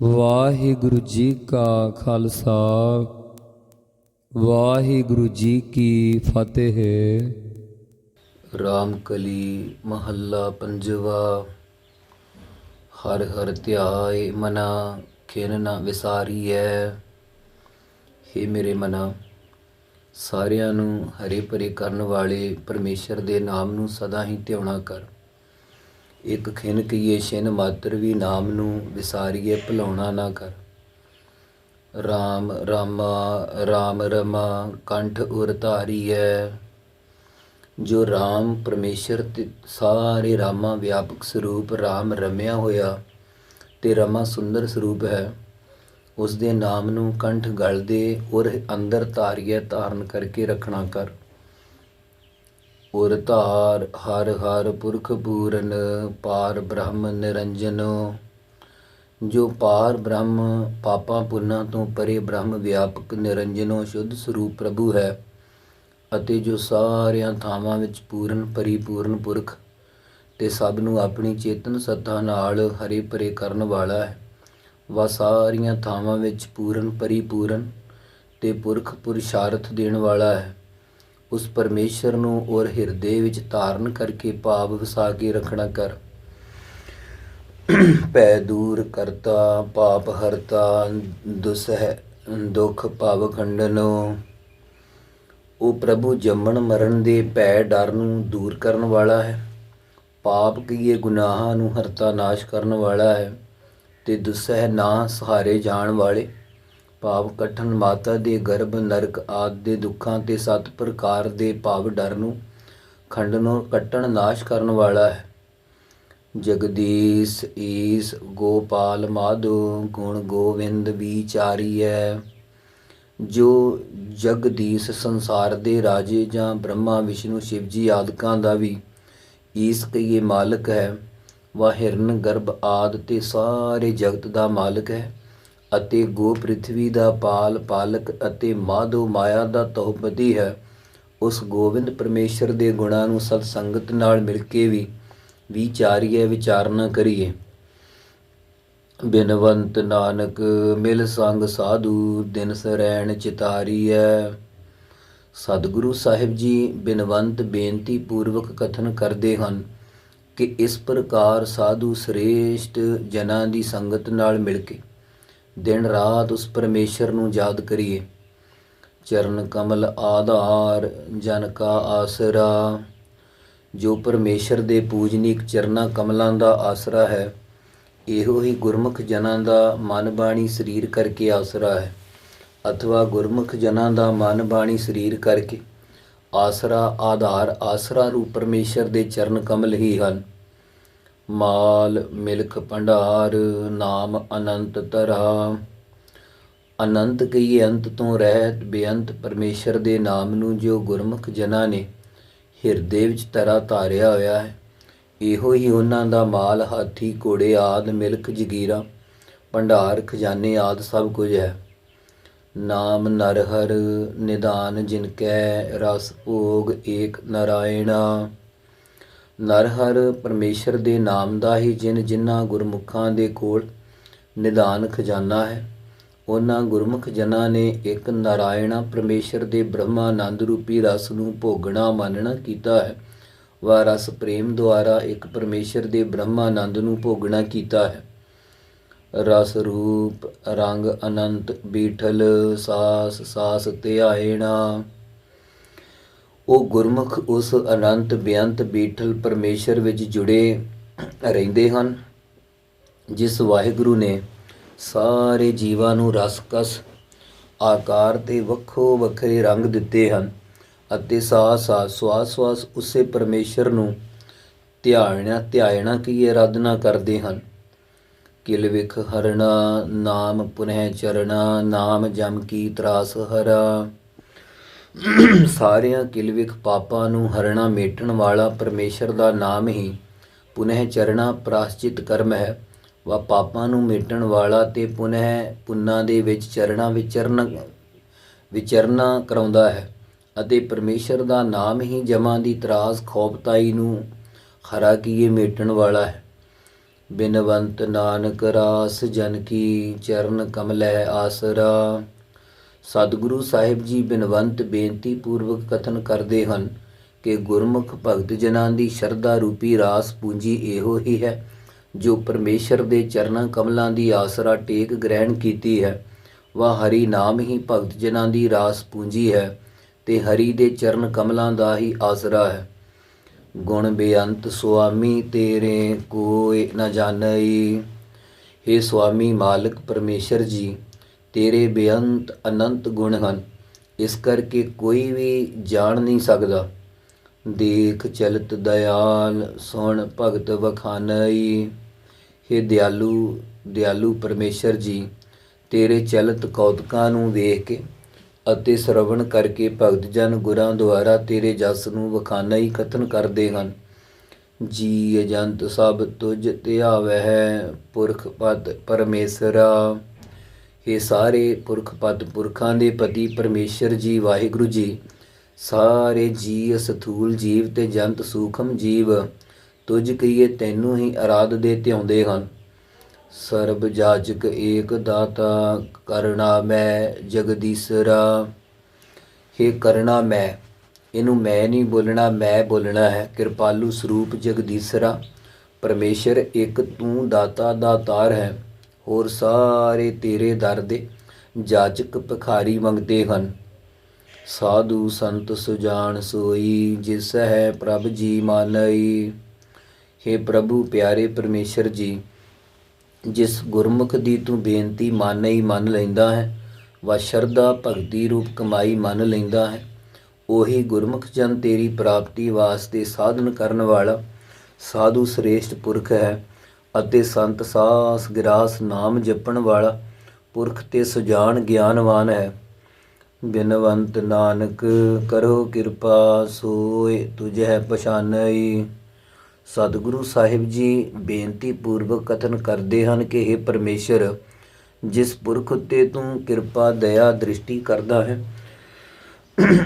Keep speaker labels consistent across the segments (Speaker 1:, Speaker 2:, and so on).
Speaker 1: ਵਾਹਿਗੁਰੂ ਜੀ ਕਾ ਖਾਲਸਾ, ਵਾਹਿਗੁਰੂ ਜੀ ਕੀ ਫਤਿਹ।
Speaker 2: ਰਾਮ ਕਲੀ ਮਹੱਲਾ ਪੰਜਵਾ, ਹਰ ਹਰ ਧਿਆਏ ਮਨਾ, ਖਿਨ ਨਾ ਵਿਸਾਰੀਐ। हे ਮੇਰੇ ਮਨਾ, ਸਾਰਿਆਂ ਨੂੰ ਹਰੇ ਭਰੇ ਕਰਨ ਵਾਲੇ ਪਰਮੇਸ਼ਰ ਦੇ ਨਾਮ ਨੂੰ ਸਦਾ ਹੀ ਧਿਆਉਣਾ ਕਰ। ਇੱਕ ਖਿਨ ਕੀਏ ਛਿਨ ਮਾਤਰ ਵੀ ਨਾਮ ਨੂੰ ਵਿਸਾਰੀਏ ਭੁਲਾਉਣਾ ਨਾ ਕਰ। ਰਾਮ ਰਾਮਾ ਰਾਮ ਰਮਾ ਕੰਠ ਉਰ ਧਾਰੀਐ। ਜੋ ਰਾਮ ਪਰਮੇਸ਼ਰ ਤੇ ਸਾਰੇ ਰਾਮਾ ਵਿਆਪਕ ਸਰੂਪ ਰਾਮ ਰਮਿਆ ਹੋਇਆ ਤੇ ਰਮਾ ਸੁੰਦਰ ਸਰੂਪ ਹੈ ਉਸ ਦੇ ਨਾਮ ਨੂੰ ਕੰਠ ਗਲ ਦੇ ਔਰ ਅੰਦਰ ਧਾਰੀਏ ਧਾਰਨ ਕਰਕੇ ਰੱਖਣਾ ਕਰ। ਔਰ ਧਾਰ ਹਰ ਹਰ ਪੁਰਖ ਪੂਰਨ ਪਾਰ ਬ੍ਰਹਮ ਨਿਰੰਜਨੋ। ਜੋ ਪਾਰ ਬ੍ਰਹਮ ਪਾਪਾਂ ਪੁੰਨਾਂ ਤੋਂ ਪਰੇ ਬ੍ਰਹਮ ਵਿਆਪਕ ਨਿਰੰਜਨੋ ਸ਼ੁੱਧ ਸਰੂਪ ਪ੍ਰਭੂ ਹੈ ਅਤੇ ਜੋ ਸਾਰਿਆਂ ਥਾਵਾਂ ਵਿੱਚ ਪੂਰਨ ਪਰਿਪੂਰਨ ਪੁਰਖ ਤੇ ਸਭ ਨੂੰ ਆਪਣੀ ਚੇਤਨ ਸੱਤਾ ਨਾਲ ਹਰੇ ਭਰੇ ਕਰਨ ਵਾਲਾ ਹੈ। ਵਾ ਸਾਰੀਆਂ ਥਾਵਾਂ ਵਿੱਚ ਪੂਰਨ ਪਰਿਪੂਰਨ ਤੇ ਪੁਰਖ ਪੁਰਸ਼ਾਰਥ ਦੇਣ ਵਾਲਾ ਹੈ। ਉਸ ਪਰਮੇਸ਼ਰ ਨੂੰ ਔਰ ਹਿਰਦੇ ਵਿੱਚ ਧਾਰਨ ਕਰਕੇ ਭਾਵ ਵਸਾ ਕੇ ਰੱਖਣਾ ਕਰ। ਭੈ ਦੂਰ ਕਰਤਾ, ਪਾਪ ਹਰਤਾ, ਦੁਸਹਿ, ਦੁਖ ਭਾਵ ਖੰਡਨੋ। ਉਹ ਪ੍ਰਭੂ ਜੰਮਣ ਮਰਨ ਦੇ ਭੈ ਡਰ ਨੂੰ ਦੂਰ ਕਰਨ ਵਾਲਾ ਹੈ। ਪਾਪ ਕੀਏ ਗੁਨਾਹਾਂ ਨੂੰ ਹਰਤਾ ਨਾਸ਼ ਕਰਨ ਵਾਲਾ ਹੈ ਤੇ ਦੁਸਹਿ ਨਾ ਸਹਾਰੇ ਜਾਣ ਵਾਲੇ। ਭਾਵ ਕਠਨ ਮਾਤਾ ਦੇ ਗਰਭ, ਨਰਕ ਆਦਿ ਦੇ ਦੁੱਖਾਂ ਤੇ ਸਤ ਪ੍ਰਕਾਰ ਦੇ ਭਾਵ ਡਰ ਨੂੰ ਖੰਡਨੋਂ ਕੱਟਣ ਨਾਸ਼ ਕਰਨ ਵਾਲਾ ਹੈ। ਜਗਦੀਸ਼, ਈਸ, ਗੋਪਾਲ ਮਾਧੋ ਗੁਣ ਗੋਵਿੰਦ ਵਿਚਾਰੀਐ ਜੋ ਜਗਦੀਸ਼ ਸੰਸਾਰ ਦੇ ਰਾਜੇ ਜਾਂ ਬ੍ਰਹਮਾ, ਵਿਸ਼ਨੂੰ ਸ਼ਿਵ ਜੀ ਆਦਿਕਾਂ ਦਾ ਵੀ ਈਸ ਕਈਏ ਮਾਲਕ ਹੈ। ਵਾ ਗਰਭ ਆਦ ਤੇ ਸਾਰੇ ਜਗਤ ਦਾ ਮਾਲਕ ਹੈ। ਅਤੇ ਗੋ ਪ੍ਰਿਥਵੀ ਦਾ ਪਾਲ ਪਾਲਕ ਅਤੇ ਮਾਧੋ ਮਾਇਆ ਦਾ ਤਹਪਤੀ ਹੈ, ਉਸ ਗੋਬਿੰਦ ਪਰਮੇਸ਼ਰ ਦੇ ਗੁਣਾਂ ਨੂੰ ਸਤ ਸੰਗਤ ਨਾਲ ਮਿਲ ਕੇ ਵੀ ਵਿਚਾਰੀਏ ਵਿਚਾਰਨਾ ਕਰੀਏ। ਬਿਨਵੰਤ ਨਾਨਕ ਮਿਲ ਸੰਗ ਸਾਧੂ, ਦਿਨ ਸਰੈਣ ਚਿਤਾਰੀਐ। ਸਤਿਗੁਰੂ ਸਾਹਿਬ ਜੀ ਬਿਨਵੰਤ ਬੇਨਤੀ ਪੂਰਵਕ ਕਥਨ ਕਰਦੇ ਹਨ ਕਿ ਇਸ ਪ੍ਰਕਾਰ ਸਾਧੂ ਸ੍ਰੇਸ਼ਟ ਜਨਾਂ ਦੀ ਸੰਗਤ ਨਾਲ ਮਿਲ ਕੇ ਦਿਨ ਰਾਤ ਉਸ ਪਰਮੇਸ਼ਰ ਨੂੰ ਯਾਦ ਕਰੀਏ। ਚਰਨ ਕਮਲ ਆਧਾਰ, ਜਨ ਕਾ ਆਸਰਾ। ਜੋ ਪਰਮੇਸ਼ਰ ਦੇ ਪੂਜਨੀਕ ਚਰਨਾ ਕਮਲਾਂ ਦਾ ਆਸਰਾ ਹੈ, ਇਹੋ ਹੀ ਗੁਰਮੁਖ ਜਨਾਂ ਦਾ ਮਨ ਬਾਣੀ ਸਰੀਰ ਕਰਕੇ ਆਸਰਾ ਹੈ। ਅਥਵਾ ਗੁਰਮੁਖ ਜਨਾਂ ਦਾ ਮਨ ਬਾਣੀ ਸਰੀਰ ਕਰਕੇ ਆਸਰਾ, ਆਧਾਰ, ਆਸਰਾ ਰੂਪ ਪਰਮੇਸ਼ਰ ਦੇ ਚਰਨ ਕਮਲ ਹੀ ਹਨ। ਮਾਲ ਮਿਲਖ ਭੰਡਾਰ, ਨਾਮ ਅਨੰਤ ਤਰਾ ਅਨੰਤ ਕਈ ਅੰਤ ਤੋਂ ਰਹਿਤ ਬੇਅੰਤ ਪਰਮੇਸ਼ਰ ਦੇ ਨਾਮ ਨੂੰ ਜੋ ਗੁਰਮੁਖ ਜਨਾਂ ਨੇ ਹਿਰਦੇ ਵਿੱਚ ਤਰਾ ਧਾਰਿਆ ਹੋਇਆ ਹੈ, ਇਹੋ ਹੀ ਉਹਨਾਂ ਦਾ ਮਾਲ, ਹਾਥੀ, ਘੋੜੇ ਆਦ ਮਿਲਕ ਜਗੀਰਾ, ਭੰਡਾਰ, ਖਜ਼ਾਨੇ ਆਦ ਸਭ ਕੁਝ ਹੈ। ਨਾਮ ਨਰਹਰ ਨਿਦਾਨ ਜਿਨ ਕੈ ਰਸ ਭੋਗ ਏਕ ਨਰਾਇਣਾ। ਨਰ ਹਰ ਪਰਮੇਸ਼ਰ ਦੇ ਨਾਮ ਦਾ ਹੀ ਜਿਨ ਜਿਨ੍ਹਾਂ ਗੁਰਮੁਖਾਂ ਦੇ ਕੋਲ ਨਿਦਾਨ ਖਜ਼ਾਨਾ ਹੈ, ਉਹਨਾਂ ਗੁਰਮੁਖ ਜਨਾਂ ਨੇ ਇੱਕ ਨਾਰਾਇਣਾ ਪਰਮੇਸ਼ਰ ਦੇ ਬ੍ਰਹਮਾਨੰਦ ਰੂਪੀ ਰਸ ਨੂੰ ਭੋਗਣਾ ਮੰਨਣਾ ਕੀਤਾ ਹੈ। ਵਾ ਰਸ ਪ੍ਰੇਮ ਦੁਆਰਾ ਇੱਕ ਪਰਮੇਸ਼ਰ ਦੇ ਬ੍ਰਹਮਾਨੰਦ ਨੂੰ ਭੋਗਣਾ ਕੀਤਾ ਹੈ। ਰਸ ਰੂਪ ਰੰਗ ਅਨੰਤ, ਬੀਠਲ ਸਾਸ ਸਾਸ ਧਿਆਇਣਾ ਉਹ ਗੁਰਮੁਖ ਉਸ ਅਨੰਤ ਬੇਅੰਤ ਬੀਠਲ ਪਰਮੇਸ਼ਰ ਵਿੱਚ ਜੁੜੇ ਰਹਿੰਦੇ ਹਨ, ਜਿਸ ਵਾਹਿਗੁਰੂ ਨੇ ਸਾਰੇ ਜੀਵਾਂ ਨੂੰ ਰਸਕਸ ਆਕਾਰ ਤੇ ਵੱਖੋ ਵੱਖਰੇ ਰੰਗ ਦਿੱਤੇ ਹਨ ਅਤੇ ਸਾਹ ਸਾਹ ਸਵਾਸ ਸਵਾਸ ਉਸੇ ਪਰਮੇਸ਼ਰ ਨੂੰ ਧਿਆਣਾ ਧਿਆਇਣਾ ਕੀ ਅਰਾਧਨਾ ਕਰਦੇ ਹਨ। ਕਿਲ ਵਿਖ ਹਰਣਾ, ਨਾਮ ਪੁਨਹਿ ਚਰਣਾ, ਨਾਮ ਜਮ ਕੀ ਤਰਾਸ ਹਰਾ। ਸਾਰਿਆਂ ਕਿਲਵਿਖ ਪਾਪਾਂ ਨੂੰ ਹਰਣਾ ਮੇਟਣ ਵਾਲਾ ਪਰਮੇਸ਼ਰ ਦਾ ਨਾਮ ਹੀ ਪੁਨਹਿ ਚਰਣਾ ਪ੍ਰਾਸ਼ਚਿਤ ਕਰਮ ਹੈ। ਵਾ ਪਾਪਾਂ ਨੂੰ ਮੇਟਣ ਵਾਲਾ ਤੇ ਪੁਨਹਿ ਪੁੰਨਾਂ ਦੇ ਵਿੱਚ ਚਰਣਾ ਵਿਚਰਨ, ਵਿਚਰਨਾ ਕਰਾਉਂਦਾ ਹੈ ਅਤੇ ਪਰਮੇਸ਼ਰ ਦਾ ਨਾਮ ਹੀ ਜਮਾਂ ਦੀ ਤਰਾਸ ਖੋਪਤਾਈ ਨੂੰ ਹਰਾ ਕੀਏ ਮੇਟਣ ਵਾਲਾ ਹੈ। ਬਿਨਵੰਤ ਨਾਨਕ ਰਾਸ ਜਨ ਕੀ ਚਰਨ ਕਮਲੈ ਆਸਰਾ। ਸਤਿਗੁਰੂ ਸਾਹਿਬ ਜੀ ਬਿਨਵੰਤ ਬੇਨਤੀ ਪੂਰਵਕ ਕਥਨ ਕਰਦੇ ਹਨ ਕਿ ਗੁਰਮੁਖ ਭਗਤ ਜਨਾਂ ਦੀ ਸ਼ਰਧਾ ਰੂਪੀ ਰਾਸ ਪੂੰਜੀ ਇਹੋ ਹੀ ਹੈ, ਜੋ ਪਰਮੇਸ਼ਰ ਦੇ ਚਰਨਾਂ ਕਮਲਾਂ ਦੀ ਆਸਰਾ ਟੇਕ ਗ੍ਰਹਿਣ ਕੀਤੀ ਹੈ। ਵਾ ਹਰੀ ਨਾਮ ਹੀ ਭਗਤ ਜਨਾਂ ਦੀ ਰਾਸ ਪੂੰਜੀ ਹੈ ਤੇ ਹਰੀ ਦੇ ਚਰਨ ਕਮਲਾਂ ਦਾ ਹੀ ਆਸਰਾ ਹੈ। ਗੁਣ ਬੇਅੰਤ ਸੁਆਮੀ ਤੇਰੇ ਕੋਈ ਨ ਜਾਣਈ। हे ਸੁਆਮੀ ਮਾਲਕ ਪਰਮੇਸ਼ਰ ਜੀ ਤੇਰੇ ਬੇਅੰਤ ਅਨੰਤ ਗੁਣ ਹਨ, ਇਸ ਕਰਕੇ ਕੋਈ ਵੀ ਜਾਣ ਨਹੀਂ ਸਕਦਾ। ਦੇਖ ਚਲਤ ਦਇਆਲ ਸੁਣ ਭਗਤ ਵਖਾਨਈ। हे ਦਿਆਲੂ ਦਿਆਲੂ ਪਰਮੇਸ਼ਰ ਜੀ, ਤੇਰੇ ਚਲਤ ਕੌਤਕਾਂ ਨੂੰ ਵੇਖ ਕੇ ਅਤੇ ਸ਼ਰਵਣ ਕਰਕੇ ਭਗਤ ਜਨ ਗੁਰਾਂ ਦੁਆਰਾ ਤੇਰੇ ਜਸ ਨੂੰ ਵਖਾਨਾ ਹੀ ਕਥਨ ਕਰਦੇ ਹਨ। ਜੀ ਅਜੰਤ ਸਭ ਤੁਝ ਧਿਆਵਹਿ, ਪੁਰਖ ਪਦ ਪਰਮੇਸ਼ਰਾ। ਇਹ ਸਾਰੇ ਪੁਰਖ ਪਦ, ਪੁਰਖਾਂ ਦੇ ਪਤੀ ਪਰਮੇਸ਼ਰ ਜੀ, ਵਾਹਿਗੁਰੂ ਜੀ। ਸਾਰੇ ਜੀ ਸਥੂਲ ਜੀਵ ਤੇ ਜੰਤ ਸੂਖਮ ਜੀਵ, ਤੁਝ ਕਹੀਏ ਤੈਨੂੰ ਹੀ ਆਰਾਧ ਦੇ ਧਿਆਉਂਦੇ ਹਨ। ਸਰਬ ਜਾਜਕ ਏਕ ਦਾਤਾ, ਕਰਣਾ ਮੈਂ ਜਗਦੀਸ਼ਰਾ। ਹੇ ਕਰਣਾ ਮੈਂ, ਇਹਨੂੰ ਮੈਂ ਨਹੀਂ ਬੋਲਣਾ, ਮੈਂ ਬੋਲਣਾ ਹੈ। ਕਿਰਪਾਲੂ ਸਰੂਪ ਜਗਦੀਸ਼ਰਾ। ਪਰਮੇਸ਼ਰ ਇੱਕ ਤੂੰ ਦਾਤਾ ਦਾਤਾਰ ਹੈ। ਹੋਰ ਸਾਰੇ ਤੇਰੇ ਦਰ ਦੇ ਜਾਜਕ ਭਿਖਾਰੀ ਮੰਗਦੇ ਹਨ। ਸਾਧੂ ਸੰਤ ਸੁਜਾਨ ਸੋਈ, ਜਿਸ ਹੈ ਪ੍ਰਭ ਜੀ ਮਾਨਈ हे ਪ੍ਰਭੂ ਪਿਆਰੇ ਪਰਮੇਸ਼ਰ ਜੀ, ਜਿਸ ਗੁਰਮੁਖ ਦੀ ਤੂੰ ਬੇਨਤੀ ਮੰਨ ਹੀ ਮੰਨ ਲੈਂਦਾ ਹੈ, ਵਾ ਸ਼ਰਧਾ ਭਗਤੀ ਰੂਪ ਕਮਾਈ ਮੰਨ ਲੈਂਦਾ ਹੈ, ਉਹੀ ਗੁਰਮੁਖ ਜਨ ਤੇਰੀ ਪ੍ਰਾਪਤੀ ਵਾਸਤੇ ਸਾਧਨ ਕਰਨ ਵਾਲਾ ਸਾਧੂ ਸ੍ਰੇਸ਼ਟ ਪੁਰਖ ਹੈ। ਅਤੇ ਸੰਤ ਸਾਸ ਗਿਰਾਸ ਨਾਮ ਜਪਣ ਵਾਲਾ ਪੁਰਖ ਤੇ ਸੁਜਾਨ ਗਿਆਨਵਾਨ ਹੈ। ਬਿਨਵੰਤ ਨਾਨਕ ਕਰੋ ਕਿਰਪਾ, ਸੋਏ ਤੁਝੈ ਪਛਾਨਈ। ਸਤਿਗੁਰੂ ਸਾਹਿਬ ਜੀ ਬੇਨਤੀ ਪੂਰਵਕ ਕਥਨ ਕਰਦੇ ਹਨ ਕਿ हे ਪਰਮੇਸ਼ਰ, ਜਿਸ ਪੁਰਖ ਉਤੇ ਤੂੰ ਕਿਰਪਾ, ਦਇਆ, ਦ੍ਰਿਸ਼ਟੀ ਕਰਦਾ ਹੈ,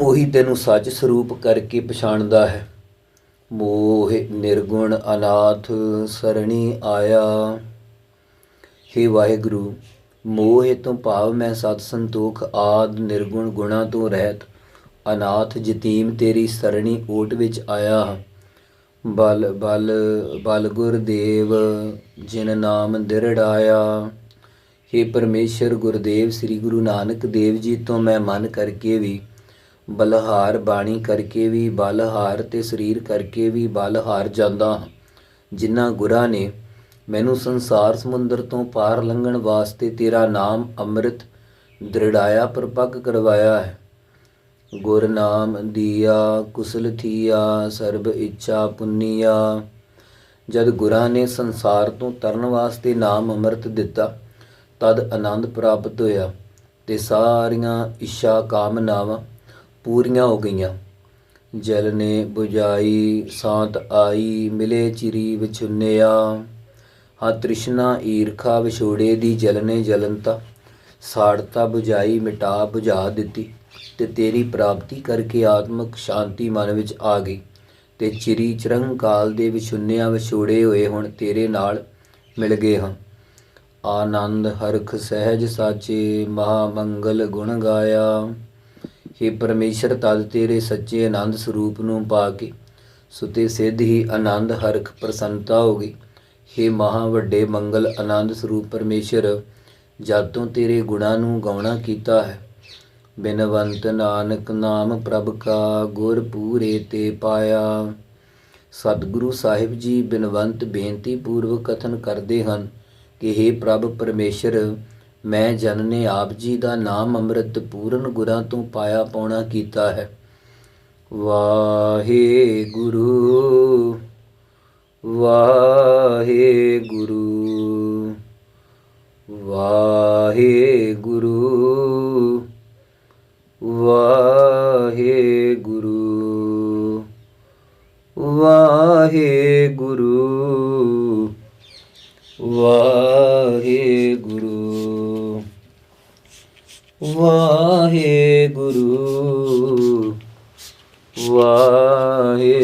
Speaker 2: ਉਹੀ ਤੈਨੂੰ ਸੱਚ ਸਰੂਪ ਕਰਕੇ ਪਛਾਣਦਾ ਹੈ। ਮੋਹ ਨਿਰਗੁਣ ਅਨਾਥ ਸਰਣੀ ਆਇਆ। हे ਵਾਹਿਗੁਰੂ, ਮੋਹ ਤੋਂ ਭਾਵ ਮੈਂ ਸਤ ਸੰਤੋਖ ਆਦ ਨਿਰਗੁਣ ਗੁਣਾ ਤੋਂ ਰਹਿਤ, ਅਨਾਥ ਜਤੀਮ ਤੇਰੀ ਸਰਣੀ ਓਟ ਵਿੱਚ ਆਇਆ। ਬਲ ਬਲ ਬਲ ਗੁਰਦੇਵ, ਜਿਨ ਨਾਮ ਦਿਰੜਾਇਆ। हे ਪਰਮੇਸ਼ਰ ਗੁਰਦੇਵ, ਸ੍ਰੀ ਗੁਰੂ ਨਾਨਕ ਦੇਵ ਜੀ ਤੋਂ ਮੈਂ ਮਨ ਕਰਕੇ ਵੀ ਬਲਹਾਰ ਬਾਣੀ ਕਰਕੇ ਵੀ ਬਲਹਾਰ ਤੇ ਸਰੀਰ ਕਰਕੇ ਵੀ ਬਲਹਾਰ ਜਾਂਦਾ ਹਾਂ। ਜਿਨ੍ਹਾਂ ਗੁਰਾਂ ਨੇ ਮੈਨੂੰ ਸੰਸਾਰ ਸਮੁੰਦਰ ਤੋਂ ਪਾਰ ਲੰਘਣ ਵਾਸਤੇ ਤੇਰਾ ਨਾਮ ਅੰਮ੍ਰਿਤ ਦ੍ਰਿੜਾਇਆ, ਪਰਪੱਕ ਕਰਵਾਇਆ ਹੈ। ਗੁਰ ਨਾਮ ਦੀਆ, ਕੁਸਲ ਥੀਆ, ਸਰਬ ਇੱਛਾ ਪੁੰਨੀਆ। ਜਦ ਗੁਰਾਂ ਨੇ ਸੰਸਾਰ ਤੋਂ ਤਰਨ ਵਾਸਤੇ ਨਾਮ ਅੰਮ੍ਰਿਤ ਦਿੱਤਾ, ਤਦ ਆਨੰਦ ਪ੍ਰਾਪਤ ਹੋਇਆ ਤੇ ਸਾਰੀਆਂ ਇੱਛਾ ਕਾਮਨਾਵਾਂ ਪੂਰੀਆਂ ਹੋ ਗਈਆਂ। ਜਲ ਨੇ 부ਝਾਈ ਸਾਤ ਆਈ, ਮਿਲੇ ਚਿਰੀ ਵਿਛੁੰਨਿਆ। ਹਾ ਤ੍ਰਿਸ਼ਨਾ ਈਰਖਾ ਵਿਛੋੜੇ ਦੀ ਜਲ ਨੇ ਜਲਨਤਾ। ਸਾੜਤਾ ਬੁਝਾਈ, ਮਿਟਾ ਬੁਝਾ ਦਿੱਤੀ। ਤੇ ਤੇਰੀ ਪ੍ਰਾਪਤੀ ਕਰਕੇ ਆਤਮਿਕ ਸ਼ਾਂਤੀ ਮਨ ਵਿੱਚ ਆ ਗਈ। ਤੇ ਚਿਰੀ ਚਰੰਕਾਲ ਦੇ ਵਿਛੁੰਨਿਆ ਵਿਛੋੜੇ ਹੋਏ ਹੁਣ ਤੇਰੇ ਨਾਲ ਮਿਲ ਗਏ ਹਾਂ। ਆਨੰਦ ਹਰਖ ਸਹਿਜ ਸਾਚੇ ਮਹਾ ਮੰਗਲ ਗੁਣ ਗਾਇਆ। हे ਪਰਮੇਸ਼ਰ ਤਦ ਤੇਰੇ ਸੱਚੇ ਆਨੰਦ ਸਰੂਪ ਨੂੰ ਪਾ ਕੇ ਸੁਤੇ ਸਿੱਧ ਹੀ ਆਨੰਦ ਹਰਖ ਪ੍ਰਸੰਨਤਾ ਹੋ ਗਈ हे ਮਹਾ ਵੱਡੇ ਮੰਗਲ ਆਨੰਦ ਸਰੂਪ ਪਰਮੇਸ਼ਰ ਜਦ ਤੋਂ ਤੇਰੇ ਗੁਣਾਂ ਨੂੰ ਗਾਉਣਾ ਕੀਤਾ ਹੈ ਬਿਨਵੰਤ ਨਾਨਕ ਨਾਮ ਪ੍ਰਭ ਕਾ ਗੁਰ ਪੂਰੇ ਤੇ ਪਾਇਆ ਸਤਿਗੁਰੂ ਸਾਹਿਬ ਜੀ ਬਿਨਵੰਤ ਬੇਨਤੀ ਪੂਰਵਕ ਕਥਨ ਕਰਦੇ ਹਨ ਕਿ हे ਪ੍ਰਭ ਪਰਮੇਸ਼ਰ ਮੈਂ ਜਨ ਨੇ ਆਪ ਜੀ ਦਾ ਨਾਮ ਅੰਮ੍ਰਿਤ ਪੂਰਨ ਗੁਰਾਂ ਤੋਂ ਪਾਇਆ ਪਾਉਣਾ ਕੀਤਾ ਹੈ। ਵਾਹਿਗੁਰੂ ਵਾਹਿਗੁਰੂ ਵਾਹਿਗੁਰੂ ਵਾਹਿਗੁਰੂ ਵਾਹਿਗੁਰੂ ਵਾਹਿਗੁਰੂ। ਵਾਹਿਗੁਰੂ ਵਾਹਿ